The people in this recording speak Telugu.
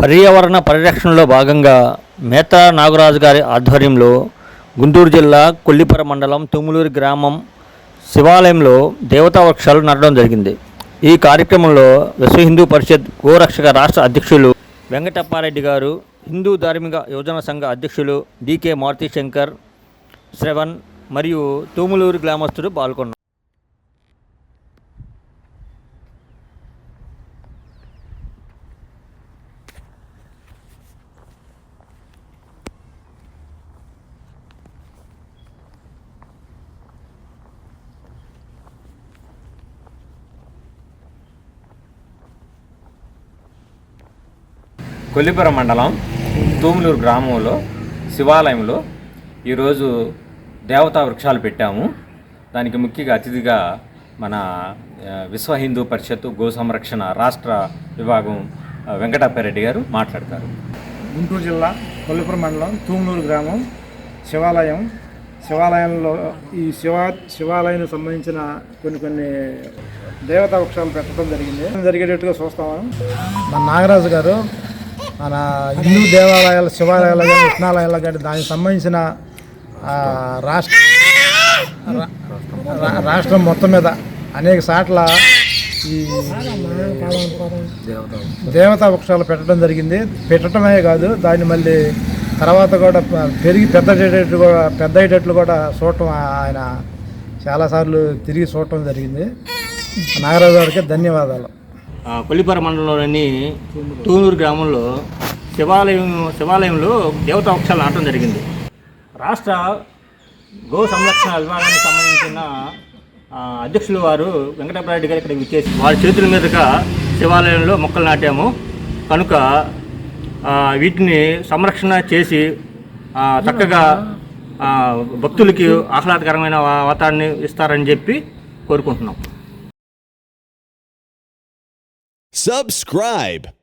పర్యావరణ పరిరక్షణలో భాగంగా మేతా నాగరాజు గారి ఆధ్వర్యంలో గుంటూరు జిల్లా కొల్లిపర మండలం తుములూరు గ్రామం శివాలయంలో దేవతా వృక్షాలు నాటడం జరిగింది. ఈ కార్యక్రమంలో విశ్వ హిందూ పరిషత్ గోరక్షక రాష్ట్ర అధ్యక్షులు వెంకటప్పారెడ్డి గారు హిందూ ధార్మిక యోజన సంఘ అధ్యక్షులు డికే మారుతి శంకర్ శ్రవణ్ మరియు తూములూరు గ్రామస్తులు పాల్గొన్నారు. కొల్లిపురం మండలం తూములూరు గ్రామంలో శివాలయంలో ఈరోజు దేవతా వృక్షాలు పెట్టాము. దానికి ముఖ్య అతిథిగా మన విశ్వ హిందూ పరిషత్తు గో సంరక్షణ రాష్ట్ర విభాగం వెంకటప్పారెడ్డి గారు మాట్లాడతారు. గుంటూరు జిల్లా కొల్లిపురం మండలం తూములూరు గ్రామం శివాలయం. శివాలయంలో ఈ శివ శివాలయానికి సంబంధించిన కొన్ని కొన్ని దేవతా వృక్షాలు పెట్టడం జరిగింది. జరిగేటట్టుగా చూస్తాము మన నాగరాజు గారు మన హిందూ దేవాలయాలు శివాలయాలు కానీ విష్ణాలయాలు కానీ దానికి సంబంధించిన రాష్ట్ర రాష్ట్రం మొత్తం మీద అనేక సార్ల ఈ దేవతా వృక్షాలు పెట్టడం జరిగింది. పెట్టడమే కాదు దాన్ని మళ్ళీ తర్వాత కూడా పెరిగి పెద్ద అయ్యేటట్లు కూడా పెద్ద అయ్యేటట్లు కూడా చూడటం ఆయన చాలాసార్లు తిరిగి చూడటం జరిగింది. నాగరాజు గారికి ధన్యవాదాలు. కొల్లిపర మండలంలోని తూనూరు గ్రామంలో శివాలయం శివాలయంలో దేవతా వృక్షాలు నాటడం జరిగింది. రాష్ట్ర గో సంరక్షణ విభాగానికి సంబంధించిన అధ్యక్షులు వారు వెంకటప్రారెడ్డి గారు ఇక్కడ విచ్చేసి వారి చేతుల మీదుగా శివాలయంలో మొక్కలు నాటాము. కనుక వీటిని సంరక్షణ చేసి చక్కగా భక్తులకి ఆహ్లాదకరమైన వాతావరణం వాతావరణాన్ని ఇస్తారని చెప్పి కోరుకుంటున్నాం. Subscribe.